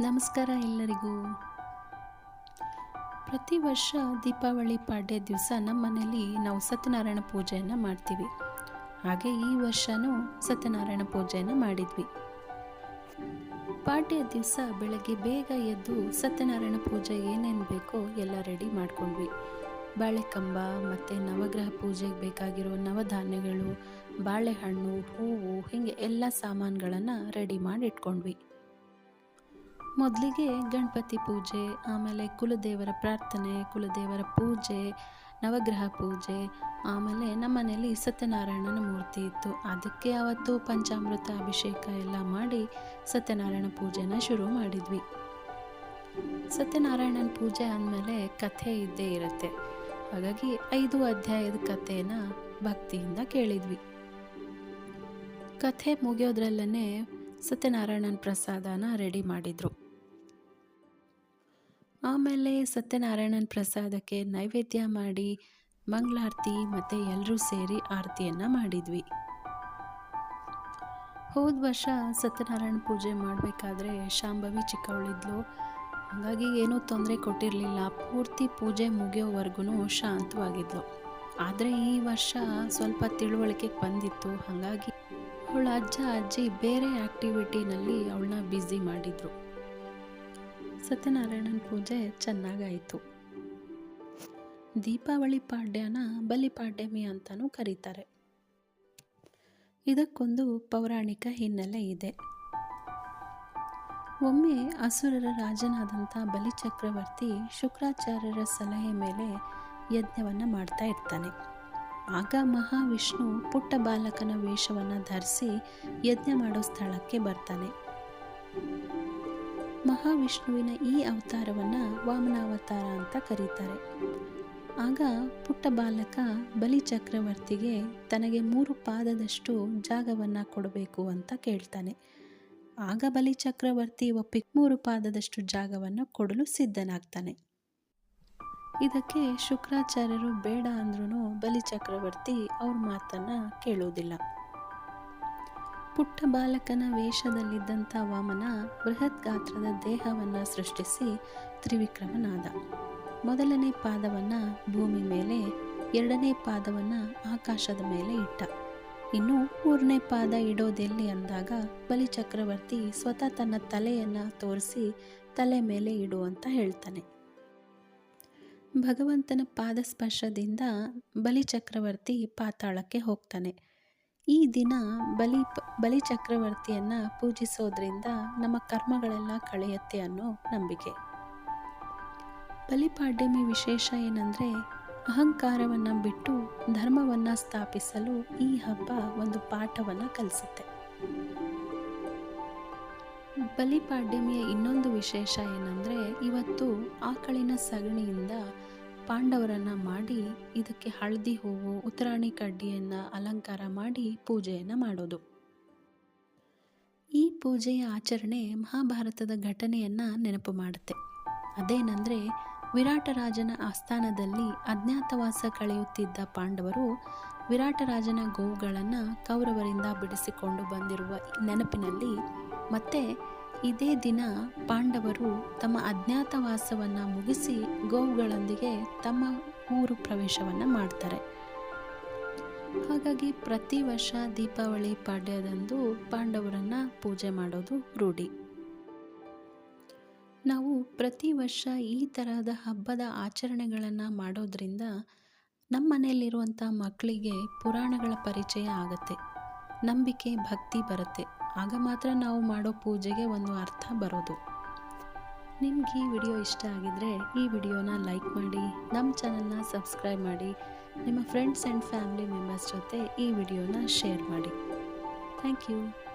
ನಮಸ್ಕಾರ ಎಲ್ಲರಿಗೂ. ಪ್ರತಿ ವರ್ಷ ದೀಪಾವಳಿ ಪಾಡ್ಯ ದಿವಸ ನಮ್ಮ ಮನೆಯಲ್ಲಿ ನಾವು ಸತ್ಯನಾರಾಯಣ ಪೂಜೆಯನ್ನು ಮಾಡ್ತೀವಿ. ಹಾಗೆ ಈ ವರ್ಷನೂ ಸತ್ಯನಾರಾಯಣ ಪೂಜೆಯನ್ನು ಮಾಡಿದ್ವಿ. ಪಾಡ್ಯ ದಿವಸ ಬೆಳಗ್ಗೆ ಬೇಗ ಎದ್ದು ಸತ್ಯನಾರಾಯಣ ಪೂಜೆ ಏನೇನು ಬೇಕೋ ಎಲ್ಲ ರೆಡಿ ಮಾಡ್ಕೊಂಡ್ವಿ. ಬಾಳೆಕಂಬ, ಮತ್ತು ನವಗ್ರಹ ಪೂಜೆಗೆ ಬೇಕಾಗಿರೋ ನವಧಾನ್ಯಗಳು, ಬಾಳೆಹಣ್ಣು, ಹೂವು, ಹೀಗೆ ಎಲ್ಲ ಸಾಮಾನುಗಳನ್ನು ರೆಡಿ ಮಾಡಿ ಇಟ್ಕೊಂಡ್ವಿ. ಮೊದಲಿಗೆ ಗಣಪತಿ ಪೂಜೆ, ಆಮೇಲೆ ಕುಲದೇವರ ಪ್ರಾರ್ಥನೆ, ಕುಲದೇವರ ಪೂಜೆ, ನವಗ್ರಹ ಪೂಜೆ, ಆಮೇಲೆ ನಮ್ಮ ಮನೇಲಿ ಸತ್ಯನಾರಾಯಣನ ಮೂರ್ತಿ ಇತ್ತು. ಅದಕ್ಕೆ ಅವತ್ತು ಪಂಚಾಮೃತ ಅಭಿಷೇಕ ಎಲ್ಲ ಮಾಡಿ ಸತ್ಯನಾರಾಯಣ ಪೂಜೆನ ಶುರು ಮಾಡಿದ್ವಿ. ಸತ್ಯನಾರಾಯಣನ ಪೂಜೆ ಅಂದಮೇಲೆ ಕಥೆ ಇದ್ದೇ ಇರುತ್ತೆ. ಹಾಗಾಗಿ ಐದು ಅಧ್ಯಾಯದ ಕಥೆನ ಭಕ್ತಿಯಿಂದ ಕೇಳಿದ್ವಿ. ಕಥೆ ಮುಗಿಯೋದ್ರಲ್ಲೇ ಸತ್ಯನಾರಾಯಣನ ಪ್ರಸಾದನ ರೆಡಿ ಮಾಡಿದ್ರು. ಆಮೇಲೆ ಸತ್ಯನಾರಾಯಣನ ಪ್ರಸಾದಕ್ಕೆ ನೈವೇದ್ಯ ಮಾಡಿ, ಮಂಗಳಾರತಿ ಮತ್ತು ಎಲ್ಲರೂ ಸೇರಿ ಆರತಿಯನ್ನು ಮಾಡಿದ್ವಿ. ಹೋದ ವರ್ಷ ಸತ್ಯನಾರಾಯಣ ಪೂಜೆ ಮಾಡಬೇಕಾದ್ರೆ ಶಾಂಭವಿ ಚಿಕ್ಕವಳಿದ್ಲು ಹಾಗಾಗಿ ಏನೂ ತೊಂದರೆ ಕೊಟ್ಟಿರಲಿಲ್ಲ. ಪೂರ್ತಿ ಪೂಜೆ ಮುಗಿಯೋವರೆಗೂ ಶಾಂತವಾಗಿದ್ಲು. ಆದರೆ ಈ ವರ್ಷ ಸ್ವಲ್ಪ ತಿಳುವಳಿಕೆಗೆ ಬಂದಿತ್ತು. ಹಾಗಾಗಿ ಅವಳ ಅಜ್ಜ ಅಜ್ಜಿ ಬೇರೆ ಆ್ಯಕ್ಟಿವಿಟಿನಲ್ಲಿ ಅವಳನ್ನ ಬ್ಯುಸಿ ಮಾಡಿದರು. ಸತ್ಯನಾರಾಯಣನ ಪೂಜೆ ಚೆನ್ನಾಗಾಯಿತು. ದೀಪಾವಳಿ ಪಾಡ್ಯನ ಬಲಿಪಾಡ್ಯಮಿ ಅಂತಲೂ ಕರೀತಾರೆ. ಇದಕ್ಕೊಂದು ಪೌರಾಣಿಕ ಹಿನ್ನೆಲೆ ಇದೆ. ಒಮ್ಮೆ ಅಸುರರ ರಾಜನಾದಂಥ ಬಲಿಚಕ್ರವರ್ತಿ ಶುಕ್ರಾಚಾರ್ಯರ ಸಲಹೆ ಮೇಲೆ ಯಜ್ಞವನ್ನು ಮಾಡ್ತಾ ಇರ್ತಾನೆ. ಆಗ ಮಹಾವಿಷ್ಣು ಪುಟ್ಟ ಬಾಲಕನ ವೇಷವನ್ನು ಧರಿಸಿ ಯಜ್ಞ ಮಾಡೋ ಸ್ಥಳಕ್ಕೆ ಬರ್ತಾನೆ. ಮಹಾವಿಷ್ಣುವಿನ ಈ ಅವತಾರವನ್ನು ವಾಮನಾವತಾರ ಅಂತ ಕರೀತಾರೆ. ಆಗ ಪುಟ್ಟ ಬಾಲಕ ಬಲಿ ಚಕ್ರವರ್ತಿಗೆ ತನಗೆ ಮೂರು ಪಾದದಷ್ಟು ಜಾಗವನ್ನು ಕೊಡಬೇಕು ಅಂತ ಕೇಳ್ತಾನೆ. ಆಗ ಬಲಿ ಚಕ್ರವರ್ತಿ ಒಪ್ಪಿ ಮೂರು ಪಾದದಷ್ಟು ಜಾಗವನ್ನು ಕೊಡಲು ಸಿದ್ಧನಾಗ್ತಾನೆ. ಇದಕ್ಕೆ ಶುಕ್ರಾಚಾರ್ಯರು ಬೇಡ ಅಂದ್ರೂ ಬಲಿ ಚಕ್ರವರ್ತಿ ಅವ್ರ ಮಾತನ್ನು ಕೇಳೋದಿಲ್ಲ. ಪುಟ್ಟ ಬಾಲಕನ ವೇಷದಲ್ಲಿದ್ದಂಥ ವಾಮನ ಬೃಹತ್ ಗಾತ್ರದ ದೇಹವನ್ನು ಸೃಷ್ಟಿಸಿ ತ್ರಿವಿಕ್ರಮನಾದ. ಮೊದಲನೇ ಪಾದವನ್ನು ಭೂಮಿ ಮೇಲೆ, ಎರಡನೇ ಪಾದವನ್ನು ಆಕಾಶದ ಮೇಲೆ ಇಟ್ಟ. ಇನ್ನು ಮೂರನೇ ಪಾದ ಇಡೋದೆಲ್ಲಿ ಅಂದಾಗ ಬಲಿ ಚಕ್ರವರ್ತಿ ಸ್ವತಃ ತನ್ನ ತಲೆಯನ್ನು ತೋರಿಸಿ ತಲೆ ಮೇಲೆ ಇಡು ಅಂತ ಹೇಳ್ತಾನೆ. ಭಗವಂತನ ಪಾದ ಸ್ಪರ್ಶದಿಂದ ಬಲಿ ಚಕ್ರವರ್ತಿ ಪಾತಾಳಕ್ಕೆ ಹೋಗ್ತಾನೆ. ಈ ದಿನ ಬಲಿ ಬಲಿ ಚಕ್ರವರ್ತಿಯನ್ನು ಪೂಜಿಸೋದ್ರಿಂದ ನಮ್ಮ ಕರ್ಮಗಳೆಲ್ಲ ಕಳೆಯುತ್ತೆ ಅನ್ನೋ ನಂಬಿಕೆ. ಬಲಿಪಾಡ್ಯಮಿ ವಿಶೇಷ ಏನಂದರೆ, ಅಹಂಕಾರವನ್ನು ಬಿಟ್ಟು ಧರ್ಮವನ್ನು ಸ್ಥಾಪಿಸಲು ಈ ಹಬ್ಬ ಒಂದು ಪಾಠವನ್ನು ಕಲಿಸುತ್ತೆ. ಬಲಿಪಾಡ್ಯಮಿಯ ಇನ್ನೊಂದು ವಿಶೇಷ ಏನಂದರೆ, ಇವತ್ತು ಆಕಳಿನ ಸಗಣಿಯಿಂದ ಪಾಂಡವರನ್ನು ಮಾಡಿ ಇದಕ್ಕೆ ಹಳದಿ ಹೂವು, ಉತ್ತರಾಣಿ ಕಡ್ಡಿಯನ್ನು ಅಲಂಕಾರ ಮಾಡಿ ಪೂಜೆಯನ್ನು ಮಾಡೋದು. ಈ ಪೂಜೆಯ ಆಚರಣೆ ಮಹಾಭಾರತದ ಘಟನೆಯನ್ನು ನೆನಪು ಮಾಡುತ್ತೆ. ಅದೇನೆಂದರೆ, ವಿರಾಟರಾಜನ ಆಸ್ಥಾನದಲ್ಲಿ ಅಜ್ಞಾತವಾಸ ಕಳೆಯುತ್ತಿದ್ದ ಪಾಂಡವರು ವಿರಾಟರಾಜನ ಗೋವುಗಳನ್ನು ಕೌರವರಿಂದ ಬಿಡಿಸಿಕೊಂಡು ಬಂದಿರುವ ನೆನಪಿನಲ್ಲಿ ಮತ್ತೆ ಇದೇ ದಿನ ಪಾಂಡವರು ತಮ್ಮ ಅಜ್ಞಾತವಾಸವನ್ನು ಮುಗಿಸಿ ಗೋವುಗಳೊಂದಿಗೆ ತಮ್ಮ ಊರು ಪ್ರವೇಶವನ್ನು ಮಾಡ್ತಾರೆ. ಹಾಗಾಗಿ ಪ್ರತಿ ವರ್ಷ ದೀಪಾವಳಿ ಪಾಡ್ಯದಂದು ಪಾಂಡವರನ್ನು ಪೂಜೆ ಮಾಡೋದು ರೂಢಿ. ನಾವು ಪ್ರತಿ ವರ್ಷ ಈ ತರಹದ ಹಬ್ಬದ ಆಚರಣೆಗಳನ್ನು ಮಾಡೋದ್ರಿಂದ ನಮ್ಮ ಮನೆಯಲ್ಲಿರುವಂಥ ಮಕ್ಕಳಿಗೆ ಪುರಾಣಗಳ ಪರಿಚಯ ಆಗುತ್ತೆ. ನಂಬಿಕೆ, ಭಕ್ತಿ ಬರುತ್ತೆ. ಆಗ ಮಾತ್ರ ನಾವು ಮಾಡೋ ಪೂಜೆಗೆ ಒಂದು ಅರ್ಥ ಬರೋದು. ನಿಮ್ಗೆ ಈ ವಿಡಿಯೋ ಇಷ್ಟ ಆಗಿದ್ರೆ ಈ ವಿಡಿಯೋನ ಲೈಕ್ ಮಾಡಿ, ನಮ್ಮ ಚಾನಲ್ನ ಸಬ್ಸ್ಕ್ರೈಬ್ ಮಾಡಿ, ನಿಮ್ಮ ಫ್ರೆಂಡ್ಸ್ ಆ್ಯಂಡ್ ಫ್ಯಾಮಿಲಿ ಮೆಂಬರ್ಸ್ ಜೊತೆ ಈ ವಿಡಿಯೋನ ಶೇರ್ ಮಾಡಿ. Thank you.